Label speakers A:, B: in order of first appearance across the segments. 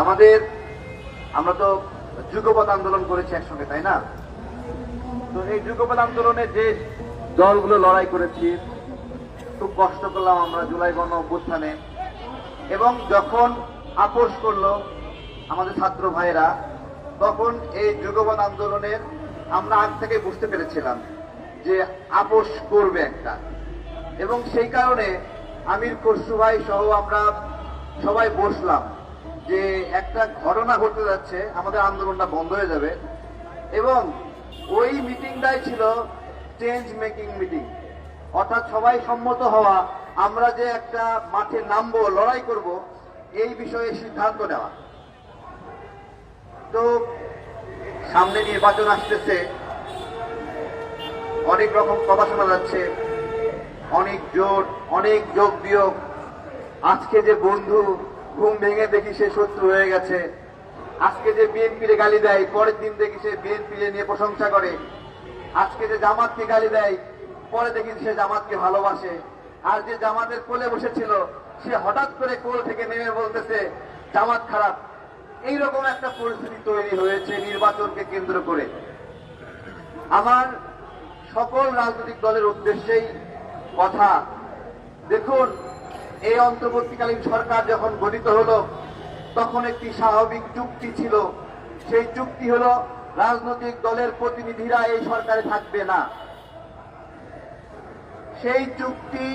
A: আমাদের, আমরা তো যুগপথ আন্দোলন করেছি একসঙ্গে, তাই না? তো এই যুগপথ আন্দোলনে যে দলগুলো লড়াই করেছি, খুব কষ্ট করলাম আমরা জুলাই গণ অভ্যুত্থানে। এবং যখন আপোষ করল আমাদের ছাত্র ভাইরা তখন এই যুগপথ আন্দোলনের আমরা আগ থেকে বুঝতে পেরেছিলাম যে আপোষ করবে একটা। এবং সেই কারণে আমির খসরু ভাই সহ আমরা সবাই বসলাম। যে একটা ঘটনা ঘটতে যাচ্ছে, আমাদের আন্দোলনটা বন্ধ হয়ে যাবে। এবং ওই মিটিংটাই ছিল চেঞ্জ মেকিং মিটিং অর্থাৎ সবাই সম্মত হওয়া, আমরা যে একটা মাঠে নামবো, লড়াই করব, এই বিষয়ে সিদ্ধান্ত নেওয়া। তো সামনে নির্বাচন আসতেছে। অনেক রকম কথা শোনা যাচ্ছে। অনেক জোট, অনেক যোগ বিয়োগ। আজকে যে বন্ধু ঘুম ভেঙে দেখি সে শত্রু হয়ে গেছে। আজকে যে বিএনপির গালি দেয়, পরের দিন দেখি সে বিএনপি নিয়ে প্রশংসা করে। আজকে যে জামাতকে গালি দেয়, পরে দেখি সে জামাতকে ভালোবাসে। আর যে জামাতের কোলে বসেছিল, সে হঠাৎ করে কোল থেকে নেমে বলতেছে, জামাত খারাপ। এইরকম একটা পরিস্থিতি তৈরি হয়েছে নির্বাচনকে কেন্দ্র করে। আমার সকল রাজনৈতিক দলের উদ্দেশ্যেই কথা। দেখুন এই অন্তর্বর্তীকালীন সরকার যখন গঠিত হলো, তখন একটি স্বাভাবিক চুক্তি ছিল। সেই চুক্তি হলো, রাজনৈতিক দলের প্রতিনিধিরা এই সরকারে থাকবে না। সেই চুক্তি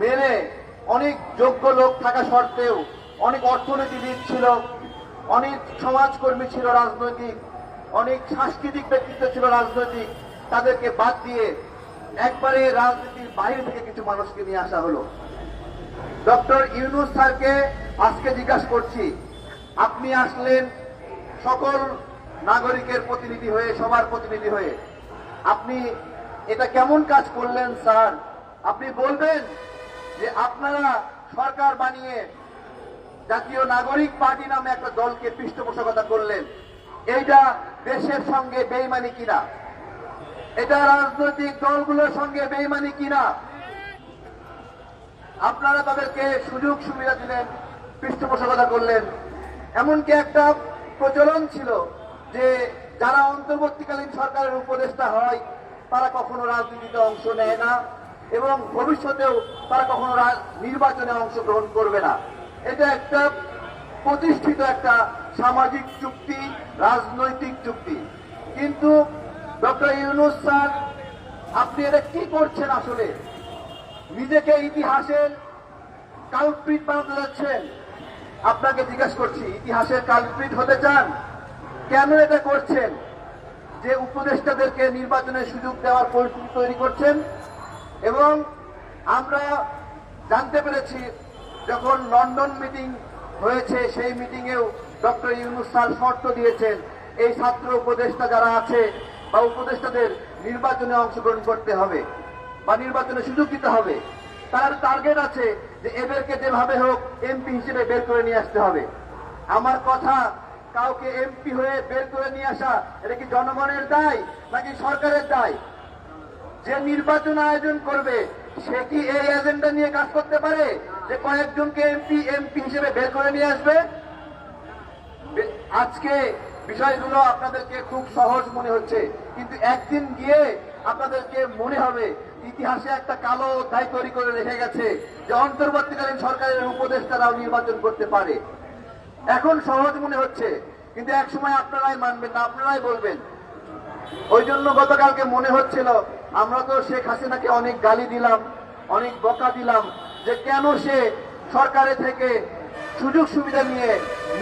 A: মেনে অনেক যোগ্য লোক থাকা সত্ত্বেও, অনেক অর্থনীতিবিদ ছিল, অনেক সমাজকর্মী ছিল রাজনৈতিক, অনেক সাংস্কৃতিক ব্যক্তিত্ব ছিল রাজনৈতিক। তাদেরকে বাদ দিয়ে একবারে রাজনীতির বাইরে থেকে কিছু মানুষকে নিয়ে আসা হলো। ডক্টর ইউনুস স্যারকে আজকে জিজ্ঞাসা করছি, আপনি আসলেন সকল নাগরিকের প্রতিনিধি হয়ে, সবার প্রতিনিধি হয়ে। আপনি এটা কেমন কাজ করলেন স্যার? আপনি বলবেন যে আপনারা সরকার বানিয়ে জাতীয় নাগরিক পার্টি নামে একটা দলকে পৃষ্ঠপোষকতা করলেন। এইটা দেশের সঙ্গে বেইমানি কিনা? এটা রাজনৈতিক দলগুলোর সঙ্গে বেইমানি কিনা? আপনারা তাদেরকে সুযোগ সুবিধা দিলেন, পৃষ্ঠপোষকতা করলেন। এমনকি একটা প্রচলন ছিল যে যারা অন্তর্বর্তীকালীন সরকারের উপদেষ্টা হয়, তারা কখনো রাজনীতিতে অংশ নেয় না এবং ভবিষ্যতেও তারা কখনো নির্বাচনে অংশগ্রহণ করবে না। এটা একটা প্রতিষ্ঠিত একটা সামাজিক চুক্তি, রাজনৈতিক চুক্তি। কিন্তু ডক্টর ইউনুস স্যার, আপনি এটা কি করছেন আসলে? নিজেকে ইতিহাসের কালপ্রিট বানাতে যাচ্ছেন। আপনাকে জিজ্ঞাসা করছি, ইতিহাসের কালপ্রিট হতে চান? কেন এটা করছেন? যে উপদেষ্টাদেরকে নির্বাচনের সুযোগ দেওয়ার পরিস্থিতি তৈরি করছেন। এবং আমরা জানতে পেরেছি, যখন লন্ডন মিটিং হয়েছে, সেই মিটিংয়েও ডক্টর ইউনুস স্যার শর্ত দিয়েছেন, এই ছাত্র উপদেষ্টা যারা আছে বা উপদেষ্টাদের নির্বাচনে অংশগ্রহণ করতে হবে। বা নির্বাচনে সুযোগ দিতে হবে। তার টার্গেট আছে যে এদেরকে যেভাবে হোক এমপি হিসেবে বের করে নিয়ে আসতে হবে। আমার কথা, কাউকে এমপি হয়ে বের করে নিয়ে আসা, এটা কি জনগণের দায় নাকি সরকারের দায়? যে নির্বাচন আয়োজন করবে, সে কি এই এজেন্ডা নিয়ে কাজ করতে পারে? যে কয়েকজনকে এমপি এমপি হিসেবে বের করে নিয়ে আসবে? আজকে বিষয়গুলো আপনাদেরকে খুব সহজ মনে হচ্ছে। কিন্তু একদিন গিয়ে আপনাদেরকে মনে হবে, ইতিহাসে একটা কালো অধ্যায় তৈরি করে রেখে গেছে যে অন্তর্বর্তীকালীন সরকারের উপদেষ্টারাও নির্বাচন করতে পারে। এখন সহজ মনে হচ্ছে, কিন্তু এক সময় আপনারাই মানবেন না, আপনারাই বলবেন। ওই জন্য গতকালকে মনে হচ্ছিল, আমরা তো শেখ হাসিনাকে অনেক গালি দিলাম, অনেক বকা দিলাম, যে কেন সে সরকারে থেকে সুযোগ সুবিধা নিয়ে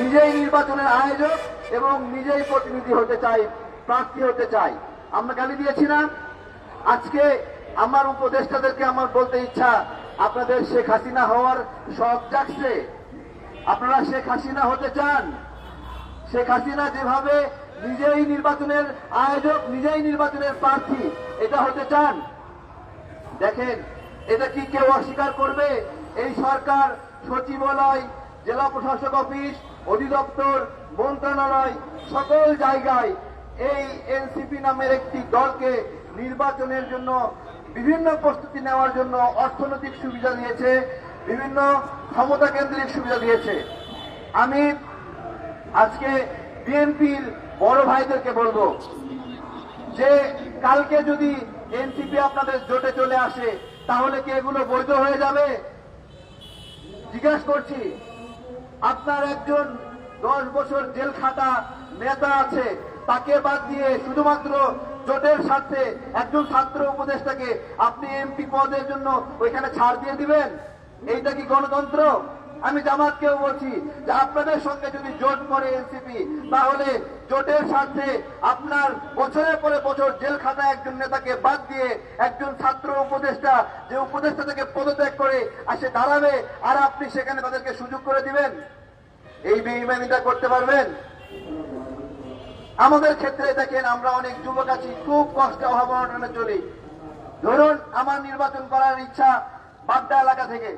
A: নিজেই নির্বাচনের আয়োজক এবং নিজেই প্রতিনিধি হতে চাই প্রার্থী হতে চাই আমরা গালি দিয়েছি না। আজকে আমার উপদেষ্টাদেরকে আমার বলতে ইচ্ছা, আপনাদের শেখ হাসিনা হওয়ার শখ জাগছে। আপনারা শেখ হাসিনা হতে চান? শেখ হাসিনা যেভাবে নিজেই নির্বাচনের আয়োজক, নিজেই নির্বাচনের প্রার্থী, এটা হতে চান? দেখেন, এটা কি কেউ অস্বীকার করবে? এই সরকার সচিবালয়, জেলা প্রশাসক অফিস, অধিদপ্তর, মন্ত্রণালয়, সকল জায়গায় এই এনসিপি নামের একটি দলকে নির্বাচনের জন্য বিভিন্ন প্রস্তুতি নেওয়ার জন্য অর্থনৈতিক সুবিধা দিয়েছে, বিভিন্ন ক্ষমতা কেন্দ্রিক সুবিধা দিয়েছে। আমি আজকে বিএনপির বড় ভাইদেরকে বলব যে, কালকে যদি এনসিপি আপনাদের জোটে চলে আসে, তাহলে কি এগুলো বৈধ হয়ে যাবে? জিজ্ঞেস করছি, আপনার একজন দশ বছর জেল খাটা নেতা আছে, তাকে বাদ দিয়ে শুধুমাত্র জোটের স্বার্থে একজন ছাত্র উপদেষ্টাকে আপনি এমপি পদের জন্য ওইখানে ছাড় দিয়ে দিবেন? এইটা কি গণতন্ত্র? আমি জামাতকেও বলছি যে আপনাদের সঙ্গে যদি জোট করে এনসিপি, তাহলে জোটের স্বার্থে আপনার বছরের পরে বছর জেল খাটা একজন নেতাকে বাদ দিয়ে একজন ছাত্র উপদেষ্টা যে উপদেষ্টা থেকে পদত্যাগ করে আসে দাঁড়াবে, আর আপনি সেখানে তাদেরকে সুযোগ করে দিবেন? এই বেইমানিটা করতে পারবেন? আমাদের ক্ষেত্রে দেখেন, আমরা অনেক যুবক আছি, খুব কষ্টে অভাব চলি। ধরুন, আমার নির্বাচন করার ইচ্ছা বাড্ডা এলাকা থেকে।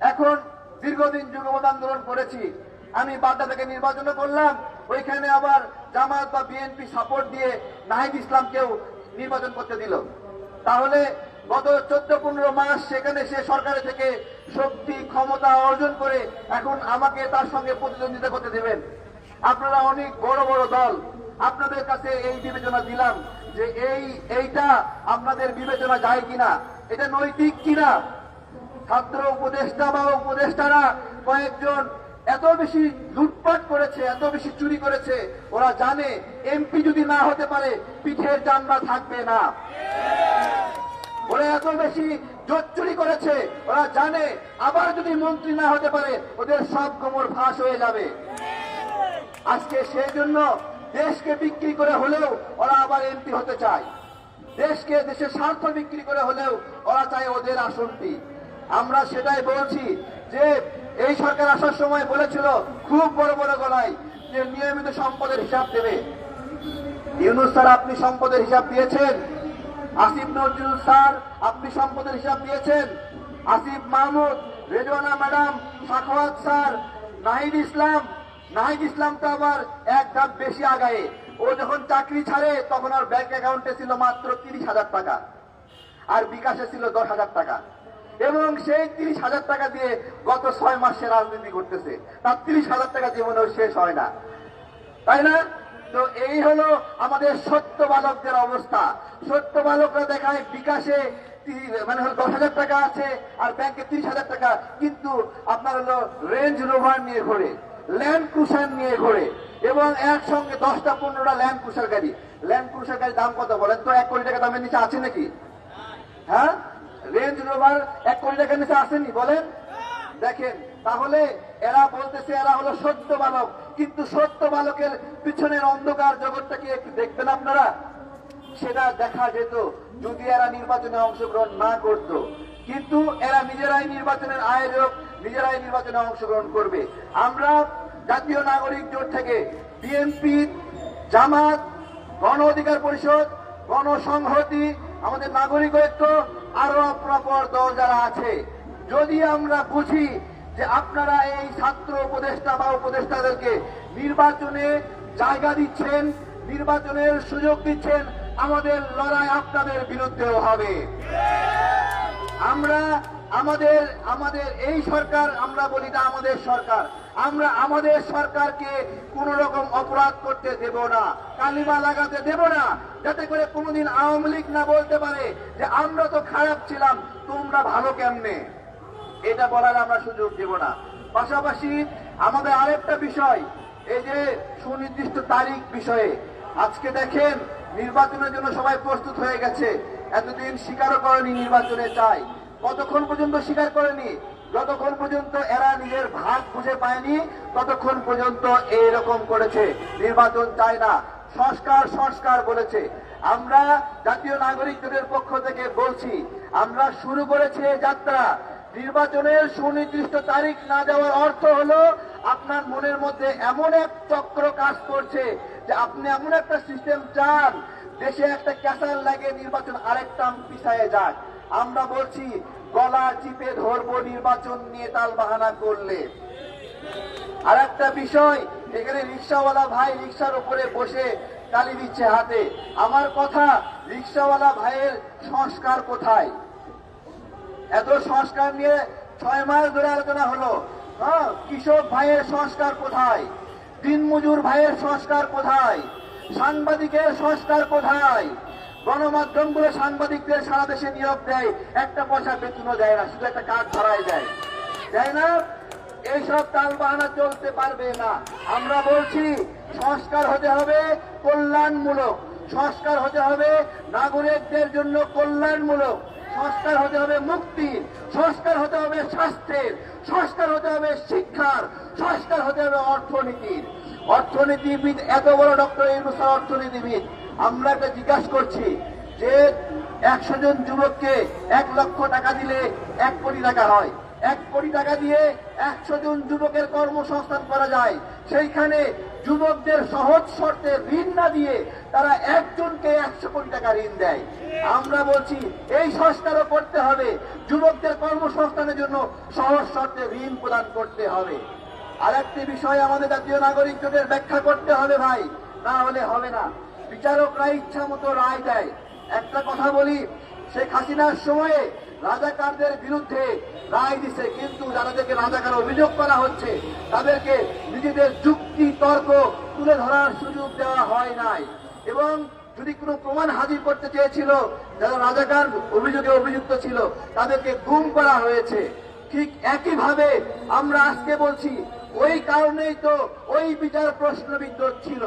A: এখন দীর্ঘদিন যুগপথ আন্দোলন করেছি। আমি বাড্ডা থেকে নির্বাচন করলাম, ওইখানে আবার জামায়াত বা বিএনপি সাপোর্ট দিয়ে নাহিদ ইসলামকেও নির্বাচন করতে দিল। তাহলে গত চোদ্দ পনেরো মাস সেখানে সে সরকারের থেকে শক্তি, ক্ষমতা অর্জন করে এখন আমাকে তার সঙ্গে প্রতিদ্বন্দ্বিতা করতে দেবেন। আপনারা অনেক বড় বড় দল। আপনাদের কাছে এই বিবেচনা দিলাম যে এই, এইটা আপনাদের বিবেচনা যায় কিনা, এটা নৈতিক কিনা। ছাত্র উপদেষ্টা বা উপদেষ্টারা কয়েকজন এত বেশি লুটপাট করেছে, এত বেশি চুরি করেছে, ওরা জানে এমপি যদি না হতে পারে, পিঠের চামড়া থাকবে না। ওরা এত বেশি চুরি করেছে, ওরা জানে আবার যদি মন্ত্রী না হতে পারে, ওদের সব কোমর ফাঁস হয়ে যাবে। আজকে সেই জন্য দেশকে বিক্রি করে হলেও ওরা আবার এমপি হতে চায়। দেশকে দেশের স্বার্থ বিক্রি করে হলেও ওরা চায় ওদের আসনটি। আমরা সেটাই বলছি যে, এই সরকার আসার সময় বলেছিল খুব বড় বড় গলায় যে নিয়মিত সম্পদের হিসাব দেবে। ইউনুস স্যার, আপনি সম্পদের হিসাব দিয়েছেন। আসিফ নজরুল স্যার, আপনি সম্পদের হিসাব দিয়েছেন। আসিফ মাহমুদ, রেজওয়ানা ম্যাডাম সাখওয়াত স্যার, নাহিদ ইসলাম নাহিদ ইসলাম তো আবার এক ধাপ বেশি আগায়ে। ও যখন চাকরি ছাড়ে, তখন আর ব্যাংক অ্যাকাউন্টে ছিল মাত্র তিরিশ হাজার টাকা। আর বিকাশে ছিল দশ হাজার টাকা। এবং সেই তিরিশ হাজার টাকা দিয়ে গত ছয় মাসে রাজনীতি করতেছে। তার তিরিশ হাজার টাকা জীবনেও শেষ হয় না। তাই না? তো এই হলো আমাদের সত্য বালকদের অবস্থা। সত্য বালকরা দেখায় বিকাশে মানে হলো দশ হাজার টাকা আছে আর ব্যাংকে তিরিশ হাজার টাকা, কিন্তু আপনার হলো রেঞ্জ রোভার নিয়ে ঘোরে। ল্যান্ড ক্রুসার নিয়ে ঘোরে। এবং একসঙ্গে দশটা, পনেরোটা ল্যান্ড ক্রুসার গাড়ি। ল্যান্ড ক্রুসার গাড়ির দাম কত বলেন তো? এক কোটি টাকা দামের নিচে আছে নাকি? হ্যাঁ? রেঞ্জ রোভার এক কোটি টাকার নিচে আসেনি, বলেন। দেখেন, তাহলে এরা বলতেছে এরা হলো সত্য বালক। কিন্তু সত্য বালকের পিছনের অন্ধকার জগৎটাকে একটু দেখবেন আপনারা? সেটা দেখা যেত যদি এরা নির্বাচনে অংশগ্রহণ না করত। কিন্তু এরা নিজেরাই নির্বাচনের আয়োজক, নিজেরাই নির্বাচনে অংশগ্রহণ করবে। আমরা জাতীয় নাগরিক জোট থেকে বিএনপি জামাত, গণ অধিকার পরিষদ, গণসংহতি, আমাদের নাগরিক ঐক্য আরও অপরাপর দল যারা আছে। যদি আমরা বুঝি যে আপনারা এই ছাত্র উপদেষ্টা বা উপদেষ্টাদেরকে নির্বাচনে জায়গা দিচ্ছেন, নির্বাচনের সুযোগ দিচ্ছেন, আমাদের লড়াই আপনাদের বিরুদ্ধেও হবে। আমরা আমাদের আমাদের এই সরকার, আমরা বলি না আমাদের সরকার। আমরা আমাদের সরকারকে কোন রকম অপরাধ করতে দেব না, কালিমা লাগাতে দেব না, যাতে করে কোনোদিন আওয়ামী লীগ না বলতে পারে যে আমরা তো খারাপ ছিলাম, তোমরা ভালো কেমনে? এটা বলার আমরা সুযোগ দেব না। পাশাপাশি আমাদের আরেকটা বিষয়, এই যে সুনির্দিষ্ট তারিখ বিষয়ে, আজকে দেখেন নির্বাচনের জন্য সবাই প্রস্তুত হয়ে গেছে, এতদিন স্বীকারও করেনি নির্বাচনে চাই, কতক্ষণ পর্যন্ত স্বীকার করেনি? যতক্ষণ পর্যন্ত এরা নিজের ভাগ খুঁজে পায়নি, ততক্ষণ পর্যন্ত এইরকম করেছে। নির্বাচন চায় না। সংস্কার সংস্কার বলেছে। আমরা জাতীয় নাগরিক জোটের পক্ষ থেকে বলছি, আমরা শুরু করেছি এই যাত্রা। নির্বাচনের সুনির্দিষ্ট তারিখ না দেওয়ার অর্থ হলো, আপনার মনের মধ্যে এমন এক চক্র কাজ করছে যে আপনি এমন একটা সিস্টেম চান, দেশে একটা ক্যাসার লাগে নির্বাচন আরেকটা পিছায় যাক। আমরা বলছি গলা চিপে ধরবো নির্বাচন নিয়ে তাল বাহানা করলে। আর একটা বিষয়, এখানে রিক্সাওয়ালা ভাই রিক্সার উপরে বসে তালি দিচ্ছে হাতে। আমার কথা, রিক্সাওয়ালা ভাইয়ের সংস্কার কোথায়? এত সংস্কার নিয়ে ছয় মাস ধরে আলোচনা হলো। হ্যাঁ কৃষক ভাইয়ের সংস্কার কোথায়? দিনমজুর ভাইয়ের সংস্কার কোথায়? সাংবাদিকের সংস্কার কোথায়? গণমাধ্যমগুলো সাংবাদিকদের সারা দেশে নিয়োগ দেয়, একটা পয়সা বেতনও দেয় না, শুধু একটা কাজ ধরায় দেয়। তাই না? এইসব তাল বাহানা চলতে পারবে না। আমরা বলছি, সংস্কার হতে হবে কল্যাণমূলক। সংস্কার হতে হবে নাগরিকদের জন্য কল্যাণমূলক। সংস্কার হতে হবে মুক্তির সংস্কার হতে হবে স্বাস্থ্যের। সংস্কার হতে হবে শিক্ষার। সংস্কার হতে হবে অর্থনীতির। অর্থনীতিবিদ, এত বড় ডক্টর ইউনুসার অর্থনীতিবিদ। আমরা একটা জিজ্ঞাসা করছি যে একশো জন যুবককে এক লক্ষ টাকা দিলে এক কোটি টাকা হয়। এক কোটি টাকা দিয়ে একশো জন যুবকের কর্মসংস্থান করা যায়। সেইখানে যুবকদের সহজ শর্তে ঋণ না দিয়ে তারা একজনকে একশো কোটি টাকা ঋণ দেয়। আমরা বলছি, এই সংস্কারও করতে হবে। যুবকদের কর্মসংস্থানের জন্য সহজ শর্তে ঋণ প্রদান করতে হবে। আর একটি বিষয় আমাদের জাতীয় নাগরিক জোটের ব্যাখ্যা করতে হবে ভাই। না হলে হবে না। বিচারকরা ইচ্ছা মতো রায় দেয়। একটা কথা বলি, শেখ হাসিনার সময়ে রাজাকারদের বিরুদ্ধে রায় দিছে, কিন্তু যাদেরকে রাজাকার অভিযোগ করা হচ্ছে, তাদেরকে নিজেদের যুক্তি, তর্ক তুলে ধরার সুযোগ দেওয়া হয় নাই। এবং যদি কোনো প্রমাণ হাজির করতে চেয়েছিল, যারা রাজাকার অভিযোগে অভিযুক্ত ছিল, তাদেরকে গুম করা হয়েছে। ঠিক একইভাবে আমরা আজকে বলছি, ওই কারণেই তো ওই বিচার প্রশ্নবিদ্ধ ছিল।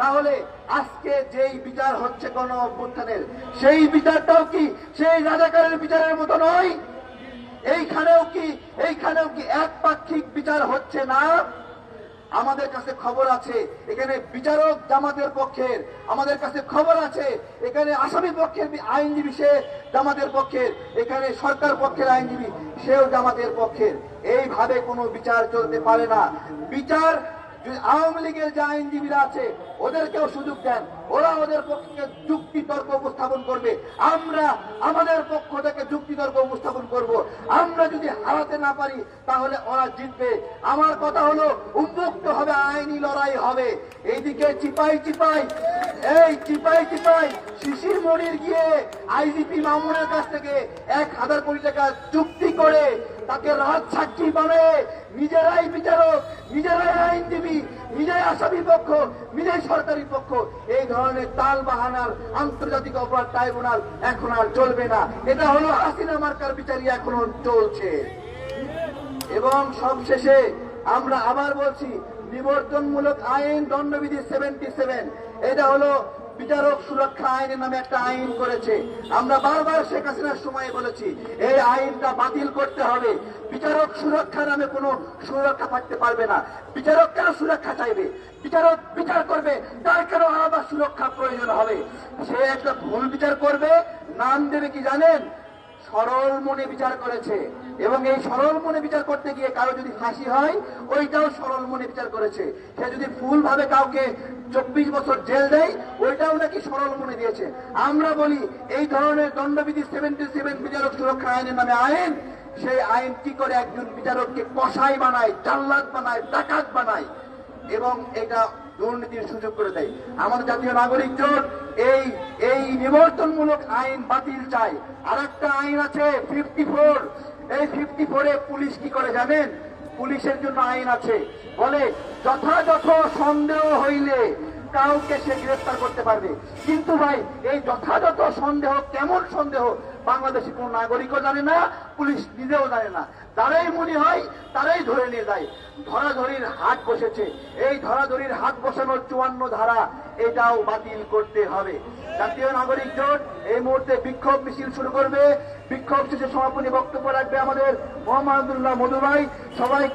A: তাহলে আজকে যেই বিচার হচ্ছে কোন অভ্যুত্থানের, সেই বিচারটাও কি সেই রাজাকারের বিচারের মতো নয়? এইখানেও কি এইখানেও কি একপাক্ষিক বিচার হচ্ছে না? আমাদের কাছে খবর আছে, এখানে বিচারক জামাতের পক্ষের, আমাদের কাছে খবর আছে, এখানে আসামি পক্ষের আইনজীবী সে জামাতের পক্ষের, এখানে সরকার পক্ষের আইনজীবী সেও জামাতের পক্ষের। এইভাবে কোনো বিচার চলতে পারে না। বিচার আওয়ামী লীগের যে আইনজীবীরা আছে, ওদেরকেও সুযোগ দেন। ওরা ওদের পক্ষে যুক্তি তর্ক উপস্থাপন করবে। আমরা আমাদের পক্ষ থেকে যুক্তি তর্ক উপস্থাপন করব। আমরা যদি হারাতে না পারি, তাহলে ওরা জিতবে। আমার কথা হলো, উন্মুক্ত হবে, আইনি লড়াই হবে। এইদিকে চিপাই চিপাই, এই চিপাই চিপাই, শিশির মনির গিয়ে আইজিপি মামুনের কাছ থেকে এক হাজার কোটি টাকা চুক্তি করে তাকে রাজ সাক্ষী বানায় নিজেরাই বিচারক, নিজেরাই আইনজীবী নিজেই আসামি পক্ষ নিজেই সরকারি পক্ষ। এই ধরনের তাল বাহানার আন্তর্জাতিক অপরাধ ট্রাইব্যুনাল এখন আর চলবে না। এটা হলো হাসিনা মার্কার বিচারই এখনও চলছে। এবং সবশেষে আমরা আবার বলছি, নিবর্তনমূলক আইন দণ্ডবিধি সেভেন্টি সেভেন এটা হলো বিচারক সুরক্ষা আইনের নামে একটা আইন করেছে। আমরা বারবার শেখ হাসিনার সময় বলেছি, এই আইনটা বাতিল করতে হবে। বিচারক সুরক্ষা নামে কোনো সুরক্ষা থাকতে পারবে না। বিচারক কেন সুরক্ষা চাইবে? বিচারক বিচার করবে, তার কেন আলাদা সুরক্ষা প্রয়োজন হবে? সে একটা ভুল বিচার করবে, নাম দেবে কি জানেন? সরল মনে বিচার করেছে। এবং এই সরল মনে বিচার করতে গিয়ে কারও যদি ফাঁসি হয়, ওইটাও সরল মনে বিচার করেছে। সে যদি ফুল ভাবে কাউকে চব্বিশ বছর জেল দেয়, ওইটাও নাকি সরল মনে দিয়েছে। আমরা বলি, এই ধরনের দণ্ডবিধি সেভেন্টি সেভেন বিচারক সুরক্ষা আইনের নামে আইন, সেই আইন কি করে একজন বিচারককে কষাই বানায়, জাল্লাদ বানায়, ডাকাত বানায়? এবং এটা দুর্নীতির সুযোগ করে দেয়। আমাদের জাতীয় নাগরিক জোট, এই এই নিবর্তনমূলক আইন বাতিল চাই আর একটা আইন আছে ফিফটি ফোর। এই ফিফটি ফোরে পুলিশ কি করে জানেন? পুলিশের জন্য আইন আছে। বলে যথাযথ সন্দেহ হইলে কাউকে সে গ্রেফতার করতে পারবে। কিন্তু ভাই, এই যথাযথ সন্দেহ কেমন সন্দেহ? বাংলাদেশি কোন নাগরিকও জানে না, পুলিশ নিজেও জানে না। তারাই মনে হয়, তারাই ধরে নিয়ে যায়। ধরাধরির হাট বসেছে। এই ধরাধরির হাট বসানোর চুয়ান্ন ধারা, এটাও বাতিল করতে হবে। জাতীয় নাগরিক জোট এই মুহূর্তে বিক্ষোভ মিছিল শুরু করবে। বিক্ষোভ শেষে সমাপনী বক্তব্য রাখবে আমাদের মোহাম্মদুল্লাহ মধুভাই সবাই